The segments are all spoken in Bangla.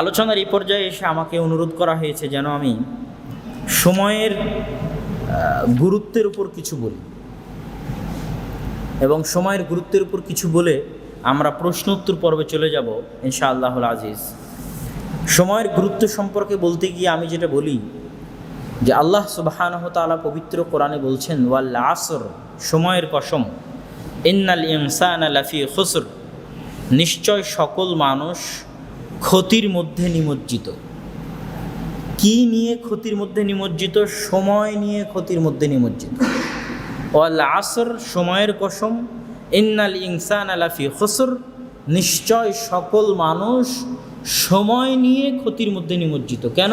আলোচনার এই পর্যায়ে এসে আমাকে অনুরোধ করা হয়েছে যেন আমি সময়ের গুরুত্বের উপর কিছু বলি। এবং সময়ের গুরুত্বের উপর কিছু বলে আমরা প্রশ্ন উত্তর পর্বে চলে যাব ইনশাআল্লাহুল আজিজ। সময়ের গুরুত্ব সম্পর্কে বলতে গিয়ে আমি যেটা বলি যে আল্লাহ সুবাহানহ তাআলা পবিত্র কোরআনে বলছেন ওয়াল্লা আসর, সময়ের কসম। ইন্নাল ইনসান লাফি খুসর। নিশ্চয় সকল মানুষ ক্ষতির মধ্যে নিমজ্জিত। কি নিয়ে ক্ষতির মধ্যে নিমজ্জিত? সময় নিয়ে ক্ষতির মধ্যে নিমজ্জিত। ওয়াল আসর, সময়ের কসম। ইন্নাল ইনসান আলাফি খসর। নিশ্চয় সকল মানুষ সময় নিয়ে ক্ষতির মধ্যে নিমজ্জিত। কেন?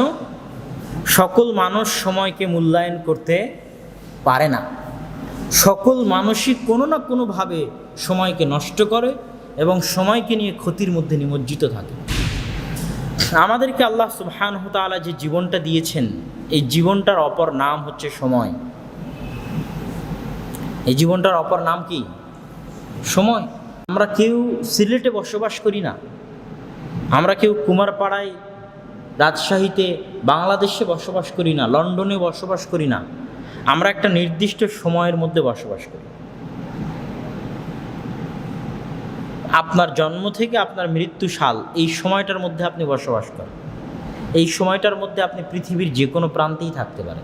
সকল মানুষ সময়কে মূল্যায়ন করতে পারে না। সকল মানুষই কোনো না কোনোভাবে সময়কে নষ্ট করে এবং সময়কে নিয়ে ক্ষতির মধ্যে নিমজ্জিত থাকে। আমাদেরকে আল্লাহ সুবহান তাআলা যে জীবনটা দিয়েছেন, এই জীবনটার অপর নাম হচ্ছে সময়। এই জীবনটার অপর নাম কি? সময়। আমরা কেউ সিলেটে বসবাস করি না। আমরা কেউ কুমারপাড়ায়, রাজশাহীতে, বাংলাদেশে বসবাস করি না, লন্ডনে বসবাস করি না। আমরা একটা নির্দিষ্ট সময়ের মধ্যে বসবাস করি। আপনার জন্ম থেকে আপনার মৃত্যু সাল, এই সময়টার মধ্যে আপনি বসবাস করেন। এই সময়টার মধ্যে আপনি পৃথিবীর যে কোনো প্রান্তেই থাকতে পারেন।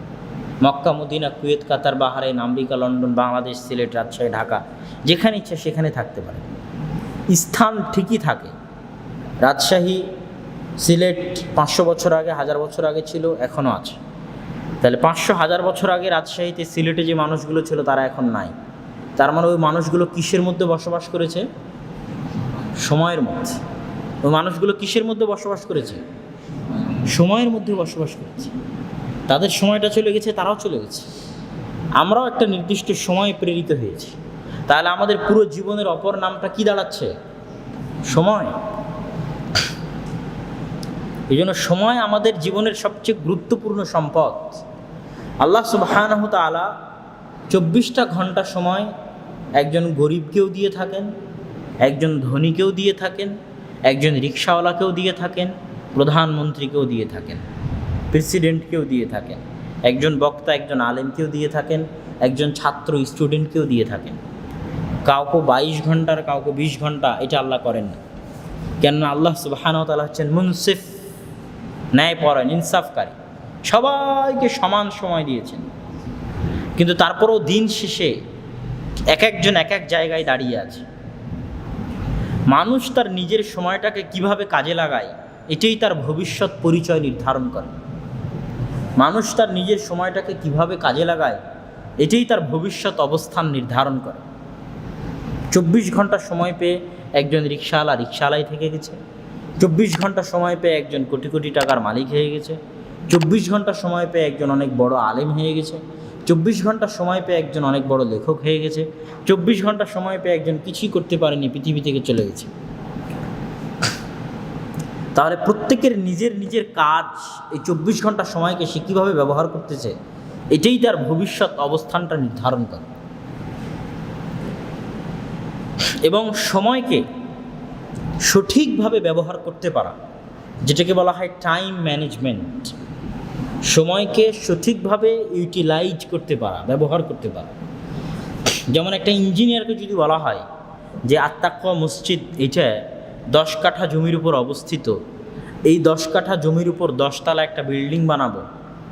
Mecca, Medina, Kuwait, Qatar, Bahrain, America, London, Bangladesh, Sylhet, Rajshahi, Dhaka, যেখানে ইচ্ছা সেখানে থাকতে পারেন। স্থান ঠিকই থাকে। রাজশাহী, সিলেট পাঁচশো বছর আগে, হাজার বছর আগে ছিল, এখনও আছে। তাহলে পাঁচশো, হাজার বছর আগে রাজশাহীতে, সিলেটে যে মানুষগুলো ছিল, তারা এখন নাই। তার মানে ওই মানুষগুলো কিসের মধ্যে বসবাস করেছে? সময়ের মধ্যে। মানুষগুলো কিসের মধ্যে বসবাস করেছে? সময়ের মধ্যে বসবাস করেছে। তাদের সময়টা চলে গেছে, তারাও চলে গেছে। আমরাও একটা নির্দিষ্ট সময়ে প্রেরিত হয়েছি। তাহলে আমাদের পুরো জীবনের অপর নামটা কি দাঁড়াচ্ছে? সময়। এই জন্য সময় আমাদের জীবনের সবচেয়ে গুরুত্বপূর্ণ সম্পদ। আল্লাহ সুবাহানহ তালা চব্বিশটা ঘণ্টা সময় একজন গরিবকেও দিয়ে থাকেন একজন ধনীকেও দিয়ে থাকেন, একজন রিক্সাওয়ালাকেও দিয়ে থাকেন, প্রধানমন্ত্রীকেও দিয়ে থাকেন, প্রেসিডেন্টকেও দিয়ে থাকেন, একজন বক্তা, একজন আলেমকেও দিয়ে থাকেন, একজন ছাত্র স্টুডেন্টকেও দিয়ে থাকেন। কাউকে বাইশ ঘণ্টার, কাউকে বিশ ঘণ্টা এটা আল্লাহ করেন না। কেননা আল্লাহ সুবাহানহ তালা হচ্ছেন মুনসিফ, ন্যায়পরায়ণ, ইনসাফকারী। সবাইকে সমান সময় দিয়েছেন। কিন্তু তারপরেও দিন শেষে এক একজন এক এক জায়গায় দাঁড়িয়ে আছে। মানুষ তার নিজের সময়টাকে কীভাবে কাজে লাগায়, এটাই তার ভবিষ্যৎ পরিচয় নির্ধারণ করে। মানুষ তার নিজের সময়টাকে কীভাবে কাজে লাগায়, এটাই তার ভবিষ্যৎ অবস্থান নির্ধারণ করে। চব্বিশ ঘণ্টা সময় পেয়ে একজন রিক্সাওয়ালা রিক্সাওয়ালাই থেকে গেছে। চব্বিশ ঘণ্টা সময় পেয়ে একজন কোটি কোটি টাকার মালিক হয়ে গেছে। চব্বিশ ঘণ্টা সময় পেয়ে একজন অনেক বড় আলেম হয়ে গেছে। চব্বিশ ঘণ্টা সময় পেয়ে একজন অনেক বড় লেখক হয়ে গেছে। চব্বিশ ঘণ্টা সময় পেয়ে একজন কিছুই করতে পারেনি, পৃথিবী থেকে চলে গেছে। তাহলে প্রত্যেকের নিজের নিজের কাজ, এই চব্বিশ ঘণ্টা সময়কে সে কীভাবে ব্যবহার করতেছে, এটাই তার ভবিষ্যৎ অবস্থানটা নির্ধারণ করে। এবং সময়কে সঠিকভাবে ব্যবহার করতে পারা, যেটাকে বলা হয় টাইম ম্যানেজমেন্ট সময়কে সঠিকভাবে ইউটিলাইজ করতে পারা, ব্যবহার করতে পারা। যেমন একটা ইঞ্জিনিয়ারকে যদি বলা হয় যে আত্মাক্কা মসজিদ এটা দশ কাঠা জমির উপর অবস্থিত। এই দশ কাঠা জমির উপর দশতলা একটা বিল্ডিং বানাবো।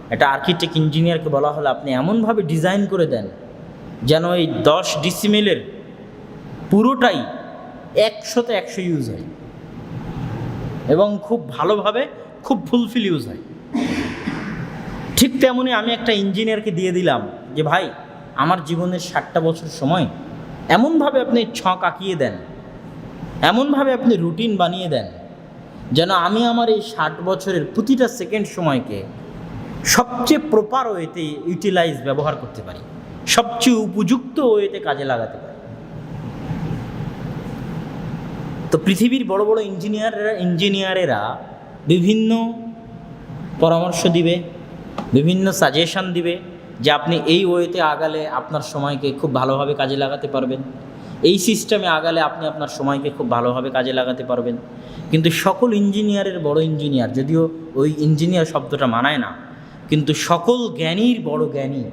একটা আর্কিটেক্ট ইঞ্জিনিয়ারকে বলা হলে আপনি এমনভাবে ডিজাইন করে দেন যেন এই দশ ডিসিমেলের পুরোটাই একশোতে একশো ইউজ হয়। এবং খুব ভালোভাবে, খুব ফুলফিল ইউজ হয়। ঠিক তেমনই আমি একটা ইঞ্জিনিয়ারকে দিয়ে দিলাম যে, ভাই, আমার জীবনের ষাটটা বছর সময়, এমনভাবে আপনি ছক আঁকিয়ে দেন, এমনভাবে আপনি রুটিন বানিয়ে দেন, যেন আমি আমার এই ষাট বছরের প্রতিটা সেকেন্ড সময়কে সবচেয়ে প্রপার ওয়েতে ইউটিলাইজ ব্যবহার করতে পারি, সবচেয়ে উপযুক্ত ওয়েতে কাজে লাগাতে পারি। তো পৃথিবীর বড় বড় ইঞ্জিনিয়াররা, ইঞ্জিনিয়ারেরা বিভিন্ন পরামর্শ দিবে বিভিন্ন সাজেশন দিবে যে আপনি এই ওয়েতে আগালে আপনার সময়কে খুব ভালোভাবে কাজে লাগাতে পারবেন। এই সিস্টেমে আগালে আপনি আপনার সময়কে খুব ভালোভাবে কাজে লাগাতে পারবেন। কিন্তু সকল ইঞ্জিনিয়ারের বড় ইঞ্জিনিয়ার যদিও ওই ইঞ্জিনিয়ার শব্দটা মানায় না, কিন্তু সকল জ্ঞানীর বড় জ্ঞানী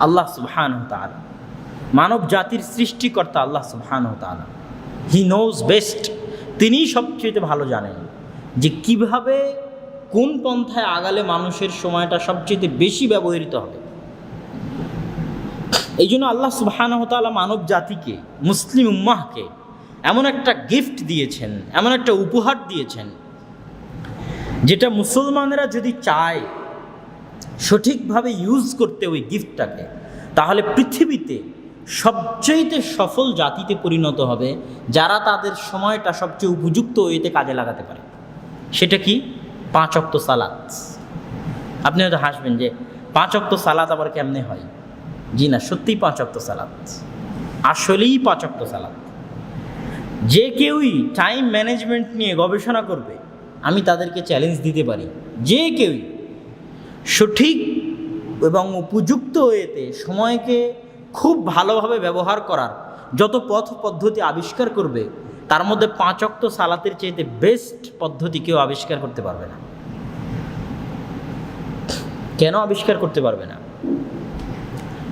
আল্লাহ সুবহান তালা মানব জাতির সৃষ্টিকর্তা আল্লাহ সুবহান তালা হি নোজ বেস্ট তিনি সবচেয়ে ভালো জানেন যে কীভাবে কোন পন্থায় আগালে মানুষের সময়টা সবচেয়ে বেশি ব্যবহৃত হবে? এই জন্য আল্লাহ সুবাহানহতালা মানব জাতিকে, মুসলিম উম্মাহকে এমন একটা গিফট দিয়েছেন, এমন একটা উপহার দিয়েছেন, যেটা মুসলমানেরা যদি চায় সঠিকভাবে ইউজ করতে ওই গিফটটাকে তাহলে পৃথিবীতে সবচেয়ে সফল জাতিতে পরিণত হবে যারা তাদের সময়টা সবচেয়ে উপযুক্ত ওইতে কাজে লাগাতে পারে। সেটা কি? পাঁচ অক্ত সালাত। আপনি হয়তো হাসবেন যে পাঁচ অক্ত সালাত আবার কেমনে হয়? জি না, সত্যিই পাঁচ অক্ত সালাত। আসলেই পাঁচ অক্ত সালাত। যে কেউই টাইম ম্যানেজমেন্ট নিয়ে গবেষণা করবে, আমি তাদেরকে চ্যালেঞ্জ দিতে পারি। যে কেউই সঠিক এবং উপযুক্ত ওয়েতে সময়কে খুব ভালোভাবে ব্যবহার করার যত পথ পদ্ধতি আবিষ্কার করবে তার মধ্যে পাঁচ অক্ত সালাতের চাইতে বেস্ট পদ্ধতি কেউ আবিষ্কার করতে পারবে না। কেন আবিষ্কার করতে পারবে না?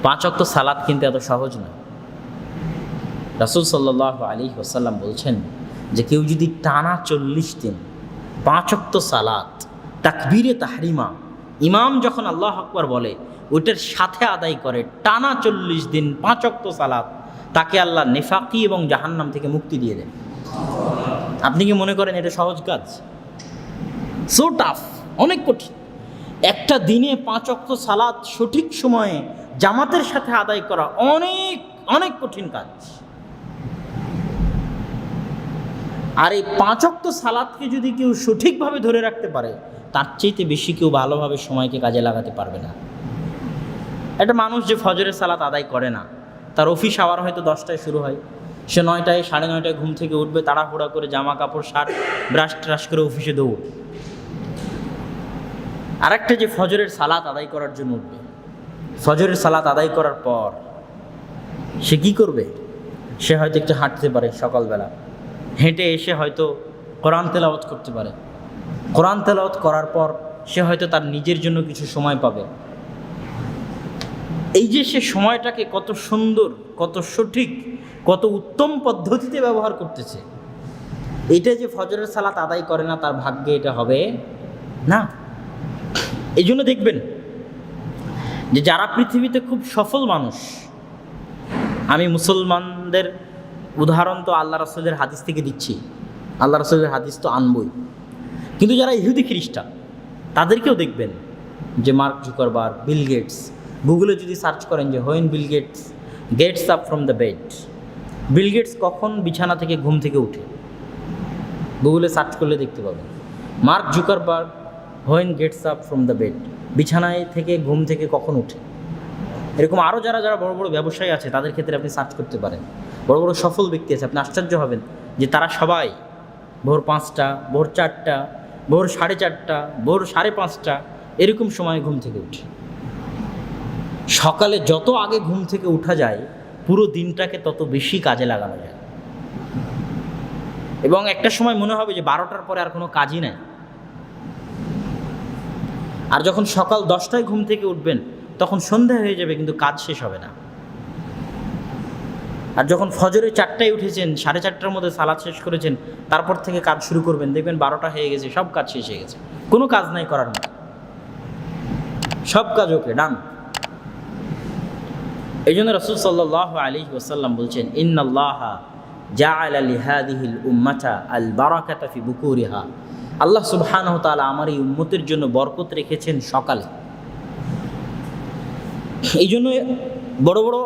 পাঁচ অক্ত সালাত কিন্তু এত সহজ নয় রাসুল সাল্লাহ আলী ওসাল্লাম বলছেন যে কেউ যদি টানা চল্লিশ দিন পাঁচ অক্ত সালাত, তাকবীরে তাহরিমা, ইমাম যখন আল্লাহ আকবর বলে, ওইটার সাথে আদায় করে, টানা চল্লিশ দিন পাঁচ অক্ত সালাত তাকে আল্লাহ নেফাকি এবং জাহান্নাম থেকে মুক্তি দিয়ে দেন। আপনি কি মনে করেন এটা সহজ কাজ? সো টাফ অনেক কঠিন। একটা দিনে পাঁচ অক্ত সালাদ সঠিক সময়ে জামাতের সাথে আদায় করা অনেক অনেক কঠিন কাজ। আর এই পাঁচ অক্ত সালাদকে যদি কেউ সঠিকভাবে ধরে রাখতে পারে, তার চাইতে বেশি কেউ ভালোভাবে সময়কে কাজে লাগাতে পারবে না। একটা মানুষ যে ফজরের সালাত আদায় করে না তার অফিস আওয়ার হয়তো দশটায় শুরু হয়। সে নয়টায়, সাড়ে নয়টায় ঘুম থেকে উঠবে, তাড়াহুড়া করে জামা কাপড় শার্ট ব্রাশ ট্রাশ করে অফিসে দৌড়। আরেকটা যে ফজরের সালাত আদায় করার জন্য উঠবে। ফজরের সালাত আদায় করার পর সে কি করবে? সে হয়তো একটু হাঁটতে পারে সকালবেলা। হেঁটে এসে হয়তো কোরআন তেলাওয়াত করতে পারে। কোরআন তেলাওয়াত করার পর সে হয়তো তার নিজের জন্য কিছু সময় পাবে। এই যে সে সময়টাকে কত সুন্দর, কত সঠিক, কত উত্তম পদ্ধতিতে ব্যবহার করতেছে, এটা যে ফজরের সালাত আদায় করে না, তার ভাগ্যে এটা হবে না। এই জন্য দেখবেন যে যারা পৃথিবীতে খুব সফল মানুষ, আমি মুসলমানদের উদাহরণ তো আল্লাহ রসুলের হাদিস থেকে দিচ্ছি। আল্লাহ রসুলের হাদিস তো আনবই। কিন্তু যারা ইহুদি খ্রিস্টান, তাদেরকেও দেখবেন যে মার্ক জুকারবার বিল গেটস গুগলে যদি সার্চ করেন যে when Bill Gates gets up from the bed Bill Gates কখন বিছানা থেকে ঘুম থেকে উঠে? গুগলে সার্চ করলে দেখতে পাবেন। Mark Zuckerberg when gets up from the bed বিছানায় থেকে ঘুম থেকে কখন উঠে? এরকম আরও যারা যারা বড় বড় ব্যবসায়ী আছে, তাদের ক্ষেত্রে আপনি সার্চ করতে পারেন। বড় বড় সফল ব্যক্তি আছে, আপনি আশ্চর্য হবেন যে তারা সবাই ভোর পাঁচটা, ভোর চারটা, ভোর সাড়ে চারটা, ভোর সাড়ে পাঁচটা, এরকম সময় ঘুম থেকে উঠে। সকালে যত আগে ঘুম থেকে উঠা যায়, পুরো দিনটাকে তত বেশি কাজে লাগানো যায়। এবং একটা সময় মনে হবে যে বারোটার পরে আর কোনো কাজই নাই। আর যখন সকাল দশটায় ঘুম থেকে উঠবেন, তখন সন্ধ্যা হয়ে যাবে, কিন্তু কাজ শেষ হবে না। আর যখন ফজরে চারটায় উঠেছেন, সাড়ে চারটার মধ্যে সালাদ শেষ করেছেন, তারপর থেকে কাজ শুরু করবেন, দেখবেন বারোটা হয়ে গেছে, সব কাজ শেষ হয়ে গেছে। কোনো কাজ নাই করার মতো। সব কাজ ওকে, ডান। এই জন্য রসুল সাল্লাহ আলী ওসাল্লাম বলছেন জাআলা লিহাদিহিল উম্মাতা আল বারাকাতা ফি বুকুরিহা। আল্লাহ সুবহানাহু তাআলা আমার এই উম্মতের জন্য বরকত রেখেছেন সকালে। এই জন্য বড় বড়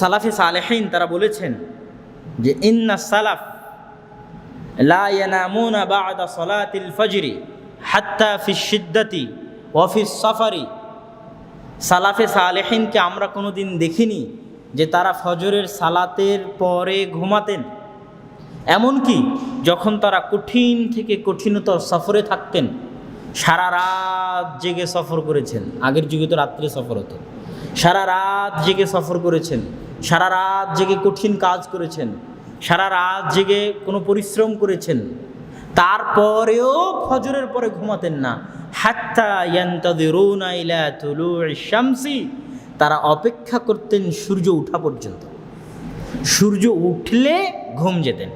সালাফে সালেহিন তারা বলেছেন যে, ইন্না সালাফ লা ইয়ানামুনা বা'দা সালাতিল ফজরি হাত্তা ফি শিদ্দাতি ওয়া ফি সাফারি সালাফে সালেহিনকে আমরা কোনো দিন দেখিনি যে তারা ফজরের সালাতের পরে ঘুমাতেন। এমনকি যখন তারা কঠিন থেকে কঠিনতর সফরে থাকতেন, সারা রাত জেগে সফর করেছেন। আগের যুগে তো রাত্রে সফর হতো। সারা রাত জেগে সফর করেছেন। সারা রাত জেগে কঠিন কাজ করেছেন। সারা রাত জেগে কোনো পরিশ্রম করেছেন। তারপরেও ফজরের পরে ঘুমাতেন না। তারা অপেক্ষা করতেন সূর্য উঠা পর্যন্ত। সূর্য উঠলে ঘুম যেতেন।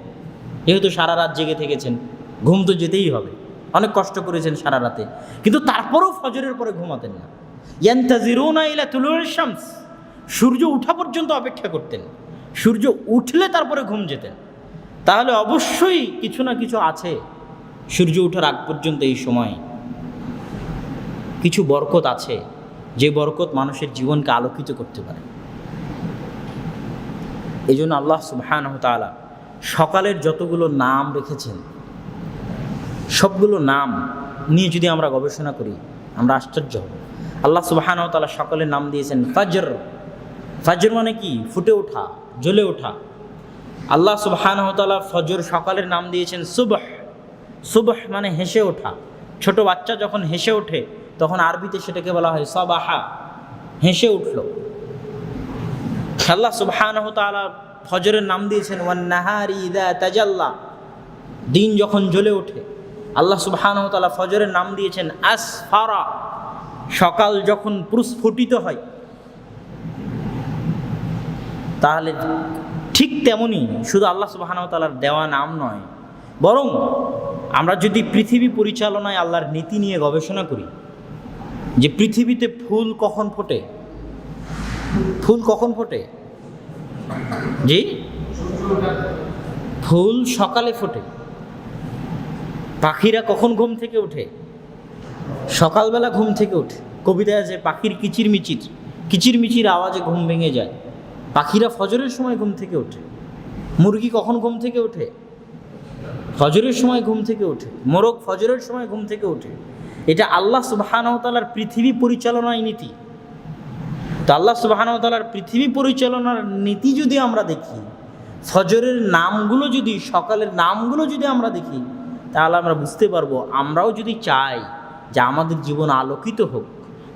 যেহেতু সারা রাত জেগে থেকেছেন, ঘুম তো যেতেই হবে। অনেক কষ্ট করেছেন সারা রাতে। কিন্তু তারপরেও ফজরের পরে ঘুমাতেন না। সূর্য উঠা পর্যন্ত অপেক্ষা করতেন। সূর্য উঠলে তারপরে ঘুম যেতেন। তাহলে অবশ্যই কিছু না কিছু আছে। সূর্য ওঠার আগ পর্যন্ত এই সময় কিছু বরকত আছে যে বরকত মানুষের জীবনকে আলোকিত করতে পারে। এই জন্য আল্লাহ সুবহান তালা সকালের যতগুলো নাম রেখেছেন, সবগুলো নাম নিয়ে যদি আমরা গবেষণা করি, আমরা আশ্চর্য হব। আল্লাহ সুবহান তালা সকালের নাম দিয়েছেন ফাজর। ফাজর মানে কি? ফুটে ওঠা, জ্বলে ওঠা। আল্লাহ সুবহান তালা ফজর সকালের নাম দিয়েছেন সুবহ। সুবহ মানে হেসে ওঠা। ছোট বাচ্চা যখন হেসে ওঠে তখন আরবিতে সেটাকে বলা হয় সবাহা। হেসে উঠল। আল্লাহ সুবহান তালা ফজরের নাম দিয়েছেন ওয়ান্নাহারি ইদা তাজাল্লা। দিন যখন জ্বলে ওঠে, আল্লাহ সুবহান তালা ফজরের নাম দিয়েছেন, আসফারা। সকাল যখন প্রস্ফুটিত হয়, তাহলে ঠিক তেমনই শুধু আল্লাহ সুবাহানাও তালার দেওয়া নাম নয়, বরং আমরা যদি পৃথিবী পরিচালনায় আল্লাহর নীতি নিয়ে গবেষণা করি যে পৃথিবীতে ফুল কখন ফোটে? ফুল কখন ফোটে? জি? ফুল সকালে ফোটে। পাখিরা কখন ঘুম থেকে ওঠে সকালবেলা ঘুম থেকে ওঠে কবিতায় আছে, পাখির কিচির মিচির কিচির মিচির আওয়াজে ঘুম ভেঙে যায়। পাখিরা ফজরের সময় ঘুম থেকে ওঠে মুরগি কখন ঘুম থেকে ওঠে ফজরের সময় ঘুম থেকে ওঠে মোরগ ফজরের সময় ঘুম থেকে ওঠে এটা আল্লাহ সুবাহানতালার পৃথিবী পরিচালনায় নীতি। তো আল্লাহ সুবাহানতালার পৃথিবী পরিচালনার নীতি যদি আমরা দেখি, ফজরের নামগুলো যদি, সকালের নামগুলো যদি আমরা দেখি, তাহলে আমরা বুঝতে পারব, আমরাও যদি চাই যে আমাদের জীবন আলোকিত হোক,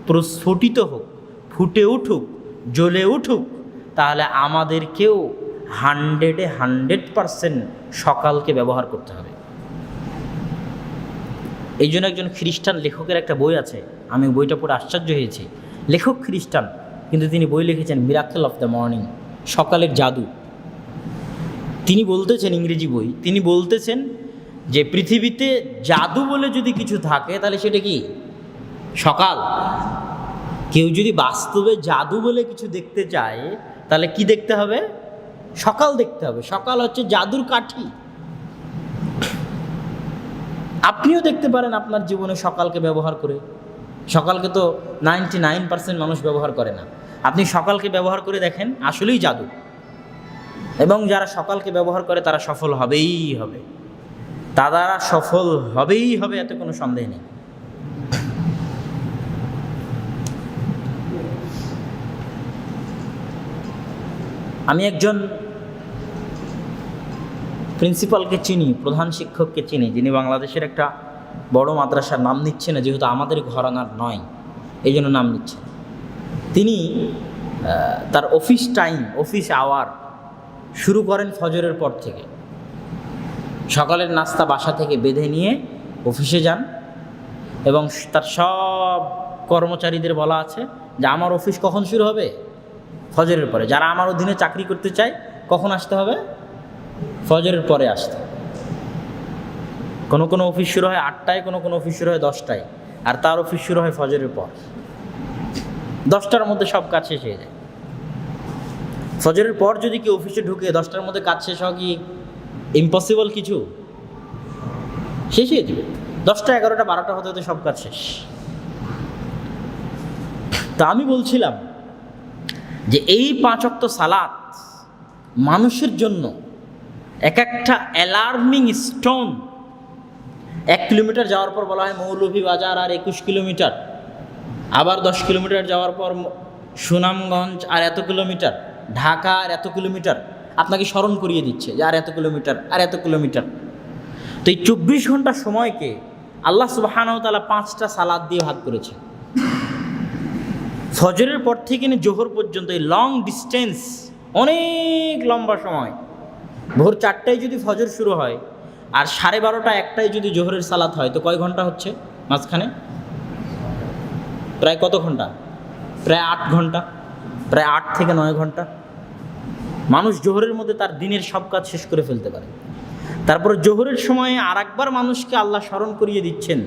প্রস্ফুটিত হোক, ফুটে উঠুক, জ্বলে উঠুক, তাহলে আমাদেরকেও হান্ড্রেডে হান্ড্রেড পারসেন্ট সকালকে ব্যবহার করতে হবে। এই জন্য একজন খ্রিস্টান লেখকের একটা বই আছে। আমি বইটা পড়ে আশ্চর্য হয়েছি। লেখক খ্রিস্টান, কিন্তু তিনি বই লিখেছেন মিরাকেল অফ দ্য মর্নিং সকালের জাদু। তিনি বলতেছেন ইংরেজি বই, তিনি বলতেছেন যে পৃথিবীতে জাদু বলে যদি কিছু থাকে, তাহলে সেটা কি? সকাল। কেউ যদি বাস্তবে জাদু বলে কিছু দেখতে চায়, তাহলে কি দেখতে হবে? সকাল দেখতে হবে। সকাল হচ্ছে জাদুর কাঠি। আপনিও দেখতে পারেন আপনার জীবনে সকালকে ব্যবহার করে। সকালকে তো নাইনটি নাইন পার্সেন্ট মানুষ ব্যবহার করে না। আপনি সকালকে ব্যবহার করে দেখেন, আসলেই জাদু। এবং যারা সকালকে ব্যবহার করে, তারা সফল হবেই হবে। তারা সফল হবেই হবে, এতে কোনো সন্দেহ নেই। আমি একজন প্রিন্সিপালকে চিনি, প্রধান শিক্ষককে চিনি, যিনি বাংলাদেশের একটা বড় মাদ্রাসার নাম নিচ্ছে না, যেহেতু আমাদের ঘরানার নয়, এই জন্য নাম নিচ্ছে তিনি তার অফিস টাইম, অফিস আওয়ার শুরু করেন ফজরের পর থেকে। সকালের নাস্তা বাসা থেকে বেঁধে নিয়ে অফিসে যান এবং তার সব কর্মচারীদের বলা আছে যে, আমার অফিস কখন শুরু হবে? ফজরের পরে। যারা আমার অধীনে চাকরি করতে চায়, কখন আসতে হবে? ফজরের পরে আসতে। কোনো কোনো অফিস শুরু হয় আটটায়, কোনো কোনো অফিস শুরু হয় দশটায়, আর তার অফিস শুরু হয় ফজরের পর। দশটার মধ্যে সব কাজ শেষ হয়ে যায়। ফজরের পর যদি কেউ অফিসে ঢুকে, দশটার মধ্যে কাজ শেষ হওয়া কি ইম্পসিবল কিছু? শেষ হয়ে যাবে। দশটা, এগারোটা, বারোটা হতে হতে সব কাজ শেষ। তা আমি বলছিলাম যে এই পাঁচ অক্ত সালাত মানুষের জন্য এক একটা অ্যালার্মিং স্টোন এক কিলোমিটার যাওয়ার পর বলা হয় মৌলভী বাজার আর একুশ কিলোমিটার আবার দশ কিলোমিটার যাওয়ার পর সুনামগঞ্জ আর এত কিলোমিটার ঢাকা আর এত কিলোমিটার আপনাকে স্মরণ করিয়ে দিচ্ছে যে আর এত কিলোমিটার আর এত কিলোমিটার তো এই চব্বিশ ঘণ্টা সময়কে আল্লাহ সুবাহানাও তালা পাঁচটা সালাদ দিয়ে ভাগ করেছে। ফজরের পর থেকে জোহর পর্যন্ত এই লং ডিস্টেন্স অনেক লম্বা সময় ভোর চারটায় যদি ফজর শুরু হয় আর সাড়ে বারোটা একটায় যদি জোহরের সালাত হয়, তো কয় ঘণ্টা হচ্ছে মাঝখানে? প্রায় কত ঘণ্টা? প্রায় আট ঘণ্টা, প্রায় আট থেকে নয় ঘণ্টা। মানুষ জোহরের মধ্যে তার দিনের সব কাজ শেষ করে ফেলতে পারে। তারপর জোহরের সময়ে আর একবার মানুষকে আল্লাহ স্মরণ করিয়ে দিচ্ছেন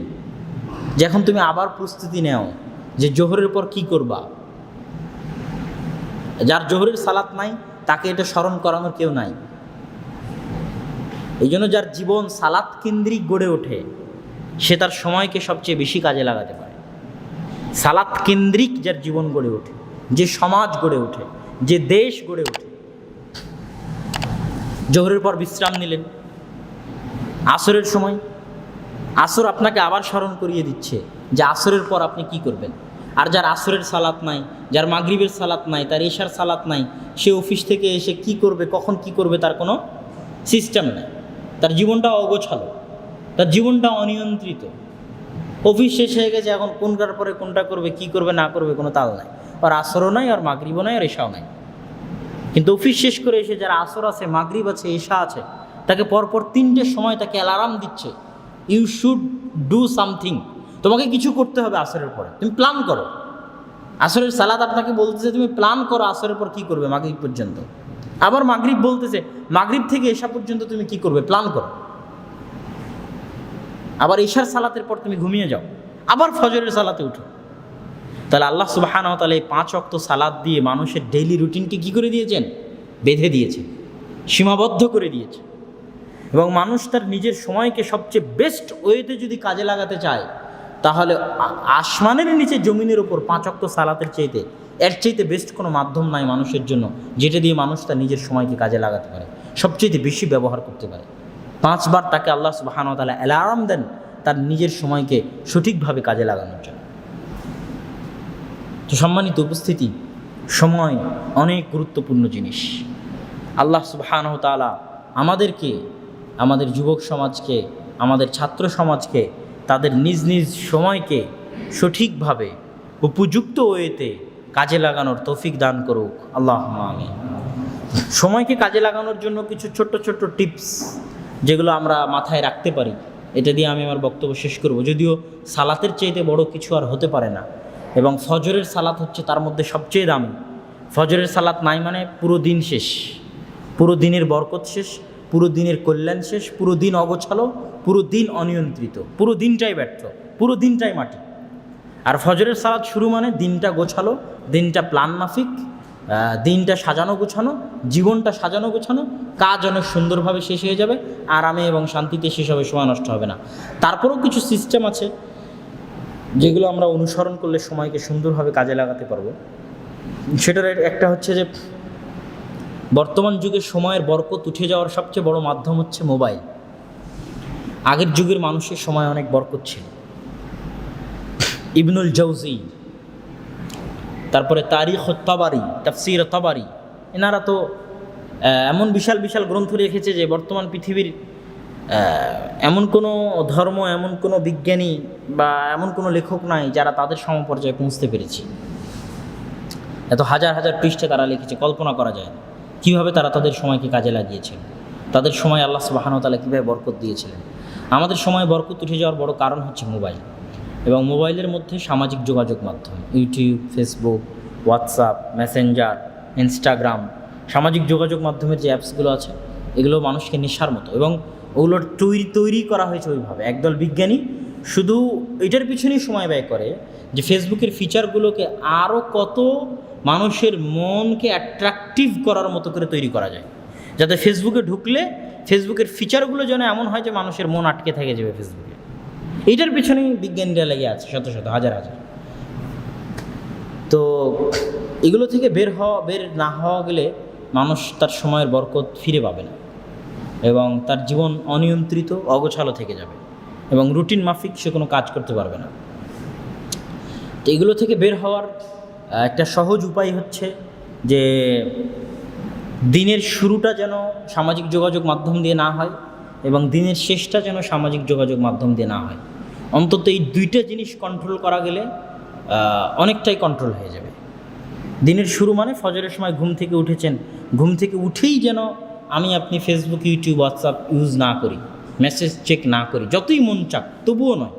যে এখন তুমি আবার প্রস্তুতি নেও যে জোহরের পর কি করবা। যার জোহরের সালাত নাই, তাকে এটা স্মরণ করানোর কেউ নাই। এই জন্য যার জীবন সালাত কেন্দ্রিক গড়ে ওঠে, সে তার সময়কে সবচেয়ে বেশি কাজে লাগাতে পারে। সালাত কেন্দ্রিক যার জীবন গড়ে ওঠে, যে সমাজ গড়ে ওঠে, যে দেশ গড়ে ওঠে। জোহরের পর বিশ্রাম নিলেন। আসরের সময়, আসর আপনাকে আবার স্মরণ করিয়ে দিচ্ছে যে আসরের পর আপনি কি করবেন। আর যার আসরের সালাত নাই, যার মাগরিবের সালাত নাই, তার এশার সালাত নাই, সে অফিস থেকে এসে কি করবে, কখন কি করবে তার কোনো সিস্টেম নেই। তার জীবনটা অগোছালো, তার জীবনটা অনিয়ন্ত্রিত। অফিস শেষ হয়ে গেছে, এখন কোনটার পরে কোনটা করবে, কি করবে, না করবে, কোনো তাল নাই। আর আসরও নাই, আর মাগরিবও নাই, আর এশাও নাই। কিন্তু অফিস শেষ করে এসে যারা আসর আছে, মাগরিব আছে, এশা আছে, তাকে পরপর তিনটে সময় তাকে অ্যালার্ম দিচ্ছে ইউ শুড ডু সামথিং তোমাকে কিছু করতে হবে আসরের পরে। তুমি প্ল্যান করো। আসরের সালাদ আপনাকে বলতেছে, তুমি প্ল্যান করো আসরের পর কি করবে মাগরিব পর্যন্ত। আবার মাগরিব বলতেছে, মাগরিব থেকে এশা পর্যন্ত তুমি কি করবে? প্ল্যান করো। আবার এশার সালাতের পর তুমি ঘুমিয়ে যাও। আবার ফজরের সালাতে উঠো। তাহলে আল্লাহ সুবাহান তাহলে এই পাঁচ অক্ত সালাদ দিয়ে মানুষের ডেইলি রুটিনকে কি করে দিয়েছেন? বেঁধে দিয়েছেন, সীমাবদ্ধ করে দিয়েছে এবং মানুষ তার নিজের সময়কে সবচেয়ে বেস্ট ওয়েতে যদি কাজে লাগাতে চায় তাহলে আসমানের নিচে জমিনের ওপর পাঁচ অক্ত সালাতের চাইতে, এর চাইতে বেস্ট কোনো মাধ্যম নাই মানুষের জন্য, যেটা দিয়ে মানুষ তার নিজের সময়কে কাজে লাগাতে পারে সবচেয়ে বেশি ব্যবহার করতে পারে। পাঁচবার তাকে আল্লাহ সুবাহান তালা অ্যালার্ম দেন তার নিজের সময়কে সঠিকভাবে কাজে লাগানোর জন্য। তো সম্মানিত উপস্থিতি, সময় অনেক গুরুত্বপূর্ণ জিনিস। আল্লাহ সুবহান তালা আমাদেরকে, আমাদের যুবক সমাজকে, আমাদের ছাত্র সমাজকে তাদের নিজ নিজ সময়কে সঠিকভাবে উপযুক্ত ওয়েতে কাজে লাগানোর তৌফিক দান করুক। আল্লাহ আমি সময়কে কাজে লাগানোর জন্য কিছু ছোট্ট ছোট্ট টিপস যেগুলো আমরা মাথায় রাখতে পারি, এটা দিয়ে আমি আমার বক্তব্য শেষ করব। যদিও সালাতের চাইতে বড় কিছু আর হতে পারে না, এবং ফজরের সালাত হচ্ছে তার মধ্যে সবচেয়ে দামি। ফজরের সালাত নাই মানে পুরো দিন শেষ, পুরো দিনের বরকত শেষ, পুরো দিনের কল্যাণ শেষ, পুরো দিন অগোছালো পুরো দিন অনিয়ন্ত্রিত, পুরো দিনটাই ব্যর্থ, পুরো দিনটাই মাটি। আর ফজরের সালাদ শুরু মানে দিনটা গোছালো, দিনটা প্ল্যান মাফিক দিনটা সাজানো গোছানো, জীবনটা সাজানো গোছানো, কাজ অনেক সুন্দরভাবে শেষ হয়ে যাবে, আরামে এবং শান্তিতে শেষ হবে, সময় নষ্ট হবে না। তারপরেও কিছু সিস্টেম আছে, যেগুলো আমরা অনুসরণ করলে সময়কে সুন্দরভাবে কাজে লাগাতে পারব। সেটার একটা হচ্ছে যে, বর্তমান যুগে সময়ের বরকত উঠে যাওয়ার সবচেয়ে বড় মাধ্যম হচ্ছে মোবাইল। আগের যুগের মানুষের সময় অনেক বরকত ছিল। ইবনুল জৌজি তারপরে তারিখ তবারি, তাফসির তবারি, এনারা তো এমন বিশাল বিশাল গ্রন্থ রেখেছে যে বর্তমান পৃথিবীর এমন কোনো ধর্ম, এমন কোনো বিজ্ঞানী বা এমন কোনো লেখক নাই যারা তাদের সমপর্যায়ে পৌঁছতে পেরেছে। এত হাজার হাজার পৃষ্ঠে তারা লিখেছে, কল্পনা করা যায় না। কীভাবে তারা তাদের সময়কে কাজে লাগিয়েছিল তাদের সময় আল্লাহ সুবাহানতালা কীভাবে বরকত দিয়েছিলেন? আমাদের সময় বরকত উঠে যাওয়ার বড় কারণ হচ্ছে মোবাইল এবং মোবাইলের মধ্যে সামাজিক যোগাযোগ মাধ্যম, YouTube, Facebook, WhatsApp, Messenger, Instagram, সামাজিক যোগাযোগ মাধ্যমের যে অ্যাপসগুলো আছে, এগুলো মানুষকে নেশার মতো এবং ওগুলোর তৈরি তৈরি করা হয়েছে ওইভাবে। একদল বিজ্ঞানী শুধু এটার পিছনেই সময় ব্যয় করে যে ফেসবুকের ফিচারগুলোকে আরও কত মানুষের মনকে অ্যাট্রাকটিভ করার মতো করে তৈরি করা যায়। যাতে ফেসবুকে ঢুকলে ফেসবুকের ফিচারগুলো যেন এমন হয় যে মানুষের মন আটকে থেকে যাবে ফেসবুকে। এইটার পিছনেই বিজ্ঞানীরা লেগে আছে, শত শত, হাজার হাজার। তো এগুলো থেকে বের হওয়া, বের না হওয়া গেলে মানুষ তার সময়ের বরকত ফিরে পাবে না। এবং তার জীবন অনিয়ন্ত্রিত, অগোছালো থেকে যাবে। এবং রুটিন মাফিক সে কোনো কাজ করতে পারবে না। তো এগুলো থেকে বের হওয়ার একটা সহজ উপায় হচ্ছে যে দিনের শুরুটা যেন সামাজিক যোগাযোগ মাধ্যম দিয়ে না হয় এবং দিনের শেষটা যেন সামাজিক যোগাযোগ মাধ্যম দিয়ে না হয়। অন্তত এই দুইটা জিনিস কন্ট্রোল করা গেলে অনেকটাই কন্ট্রোল হয়ে যাবে। দিনের শুরু মানে ফজরের সময় ঘুম থেকে উঠেছেন। ঘুম থেকে উঠেই যেন আমি আপনি ফেসবুক ইউটিউব হোয়াটসঅ্যাপ ইউজ না করি মেসেজ চেক না করি, যতই মন চাক, তবুও নয়।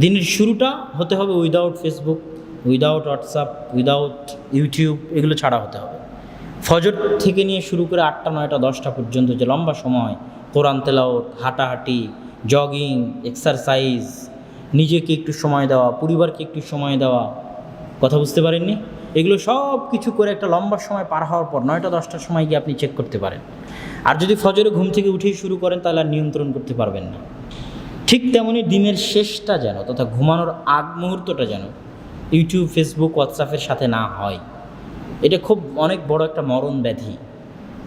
দিনের শুরুটা হতে হবে without Facebook without WhatsApp without YouTube এগুলো ছাড়া হতে হবে। ফজর থেকে নিয়ে শুরু করে আটটা, নয়টা, দশটা পর্যন্ত যে লম্বা সময়, কোরআন তেলাওত হাঁটাহাঁটি জগিং এক্সারসাইজ নিজেকে একটু সময় দেওয়া, পরিবারকে একটু সময় দেওয়া, কথা বুঝতে পারেননি? এগুলো সব কিছু করে একটা লম্বা সময় পার হওয়ার পর নয়টা, দশটার সময় গিয়ে আপনি চেক করতে পারেন। আর যদি ফজরে ঘুম থেকে উঠেই শুরু করেন, তাহলে আর নিয়ন্ত্রণ করতে পারবেন না। ঠিক তেমনি দিনের শেষটা যেন, তথা ঘুমানোর আগ মুহূর্তটা যেন ইউটিউব ফেসবুক হোয়াটসঅ্যাপের সাথে না হয়। এটা খুব অনেক বড় একটা মরণ ব্যাধি।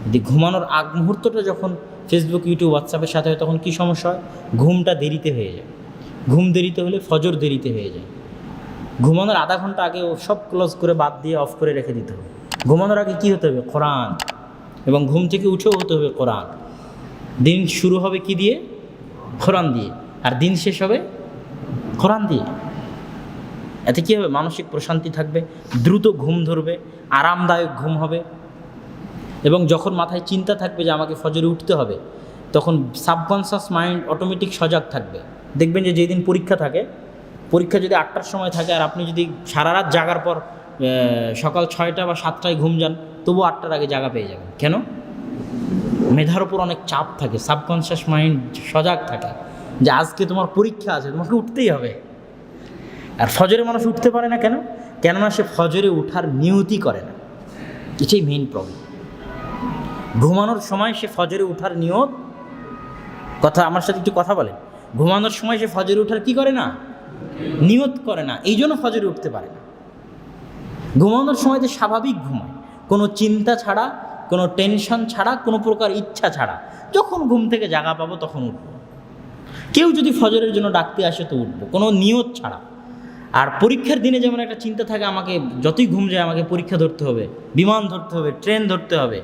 যদি ঘুমানোর আগ মুহূর্তটা যখন ফেসবুক ইউটিউব হোয়াটসঅ্যাপের সাথে হয়, তখন কী সমস্যা হয়? ঘুমটা দেরিতে হয়ে যায়। ঘুম দেরিতে হলে ফজর দেরিতে হয়ে যায়। ঘুমানোর আধা ঘণ্টা আগে সব ক্লোজ করে বাদ দিয়ে অফ করে রেখে দিতে হবে। ঘুমানোর আগে কী হতে হবে? কোরআন। এবং ঘুম থেকে উঠেও হতে হবে কোরআন। দিন শুরু হবে কি দিয়ে? কোরআন দিয়ে। আর দিন শেষ হবে কোরআন দিয়ে। এতে কী হবে? মানসিক প্রশান্তি থাকবে, দ্রুত ঘুম ধরবে, আরামদায়ক ঘুম হবে এবং যখন মাথায় চিন্তা থাকবে যে আমাকে ফজরে উঠতে হবে, তখন সাবকনসিয়াস মাইন্ড অটোমেটিক সজাগ থাকবে। দেখবেন যে যেদিন পরীক্ষা থাকে, পরীক্ষা যদি আটটার সময় থাকে আর আপনি যদি সারা রাত জাগার পর সকাল ছয়টা বা সাতটায় ঘুম যান তবু আটটার আগে জায়গা পেয়ে যাবেন। কেন? মেধার ওপর অনেক চাপ থাকে সাবকনসিয়াস মাইন্ড সজাগ থাকে যে আজকে তোমার পরীক্ষা আছে, তোমাকে উঠতেই হবে। আর ফজরে মানুষ উঠতে পারে না কেন? কেননা সে ফজরে উঠার নিয়তি করে না। এটাই মেইন প্রবলেম ঘুমানোর সময় সে ফজরে উঠার নিয়ত কথা আমার সাথে একটু কথা বলে ঘুমানোর সময় সে ফজরে উঠার কি করে না? নিয়ত করে না। এই জন্য ফজরে উঠতে পারে না। ঘুমানোর সময় যে স্বাভাবিক ঘুমায়। কোনো চিন্তা ছাড়া, কোনো টেনশন ছাড়া, কোনো প্রকার ইচ্ছা ছাড়া। যখন ঘুম থেকে জাগা পাবো তখন উঠবো। কেউ যদি ফজরের জন্য ডাকতে আসে তো উঠবো। কোনো নিয়ত ছাড়া। আর পরীক্ষার দিনে যেমন একটা চিন্তা থাকে, আমাকে যতই ঘুম যায় আমাকে পরীক্ষা ধরতে হবে, বিমান ধরতে হবে, ট্রেন ধরতে হবে।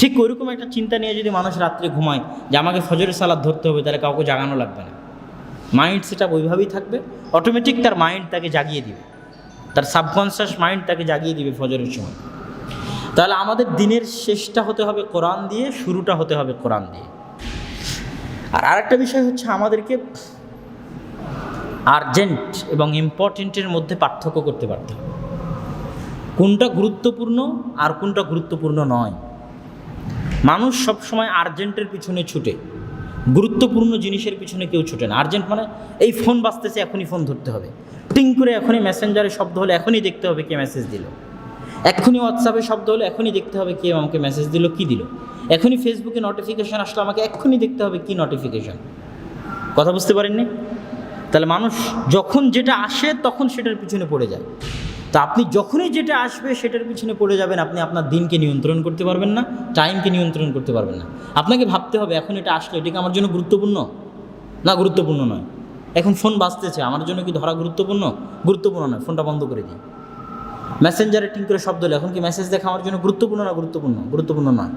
ঠিক ওইরকম একটা চিন্তা নিয়ে যদি মানুষ রাত্রে ঘুমায় যে আমাকে ফজরের সালাদ ধরতে হবে, তাহলে কাউকে জাগানো লাগবে না। মাইন্ড সেটা ওইভাবেই থাকবে অটোমেটিক তার মাইন্ড তাকে জাগিয়ে দিবে। তার সাবকনসিয়াস মাইন্ড তাকে জাগিয়ে দিবে ফজরের সময়। তাহলে আমাদের দিনের শেষটা হতে হবে কোরআন দিয়ে, শুরুটা হতে হবে কোরআন দিয়ে। আর আরেকটা বিষয় হচ্ছে আমাদেরকে আর্জেন্ট এবং ইম্পর্টেন্টের মধ্যে পার্থক্য করতে পারতে। কোনটা গুরুত্বপূর্ণ আর কোনটা গুরুত্বপূর্ণ নয়? মানুষ সবসময় আর্জেন্টের পিছনে ছুটে। গুরুত্বপূর্ণ জিনিসের পিছনে কেউ ছুটে না। আর্জেন্ট মানে এই ফোন বাঁচতেছে এখনই ফোন ধরতে হবে। টিং করে এখনই মেসেঞ্জারে শব্দ হলে, এখনই দেখতে হবে কে মেসেজ দিল। এখনই হোয়াটসঅ্যাপে শব্দ হলে, এখনই দেখতে হবে কে আমাকে মেসেজ দিল, কি দিল। এখনই ফেসবুকে নোটিফিকেশান আসলে, আমাকে এক্ষুনি দেখতে হবে কি নোটিফিকেশান কথা বুঝতে পারেননি? তাহলে মানুষ যখন যেটা আসে তখন সেটার পিছনে পড়ে যায়। তা আপনি যখনই যেটা আসবে সেটার পিছনে পড়ে যাবেন, আপনি আপনার দিনকে নিয়ন্ত্রণ করতে পারবেন না, টাইমকে নিয়ন্ত্রণ করতে পারবেন না। আপনাকে ভাবতে হবে, এখন এটা আসলে, এটা কি আমার জন্য গুরুত্বপূর্ণ? না, গুরুত্বপূর্ণ নয়। এখন ফোন বাঁচতেছে আমার জন্য কি ধরা গুরুত্বপূর্ণ? গুরুত্বপূর্ণ নয়, ফোনটা বন্ধ করে দিই। মেসেঞ্জারে টিং করে শব্দ হলো এখন কি মেসেজ দেখা আমার জন্য গুরুত্বপূর্ণ না গুরুত্বপূর্ণ? গুরুত্বপূর্ণ নয়।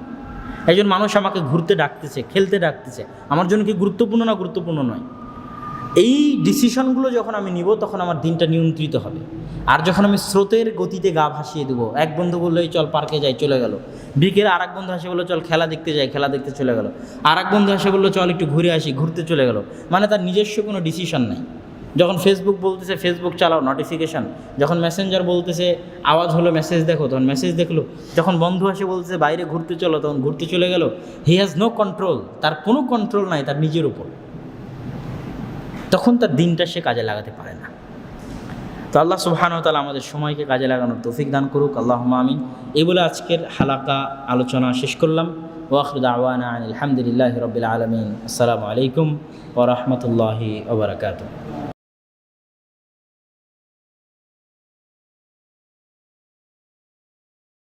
একজন মানুষ আমাকে ঘুরতে ডাকতেছে, খেলতে ডাকতেছে, আমার জন্য কি গুরুত্বপূর্ণ না গুরুত্বপূর্ণ নয়? এই ডিসিশনগুলো যখন আমি নিব, তখন আমার দিনটা নিয়ন্ত্রিত হবে। আর যখন আমি স্রোতের গতিতে গা ভাসিয়ে দেবো, এক বন্ধু বলল চল পার্কে যাই, চলে গেল। বিকেলে আর এক বন্ধু আসে, বলল, চল খেলা দেখতে যাই। খেলা দেখতে চলে গেল। আর এক বন্ধু আসে, বলল, চল একটু ঘুরে আসি। ঘুরতে চলে গেল। মানে তার নিজস্ব কোনো ডিসিশন নাই। যখন ফেসবুক বলতেছে ফেসবুক চালাও নোটিফিকেশান যখন মেসেঞ্জার বলতেছে, আওয়াজ হলো মেসেজ দেখো। তখন মেসেজ দেখল। যখন বন্ধু আসে, বলতেছে, বাইরে ঘুরতে চলো। তখন ঘুরতে চলে গেল। হি হ্যাজ নো কন্ট্রোল তার কোনো কন্ট্রোল নাই, তার নিজের উপর। তখন তার দিনটা সে কাজে লাগাতে পারে না। তো আল্লাহ ও তাআলা আমাদের সময়কে কাজে লাগানোর তৌফিক দান করুক আল্লাহ আমিন। এই বলে আজকের হালাকা আলোচনা শেষ করলাম। ওয়াখরুদ আলহামদুলিল্লাহ রবিল আলমিন। আসসালামু আলাইকুম ওরহমতুল্লাহি ওবরাকাতুহ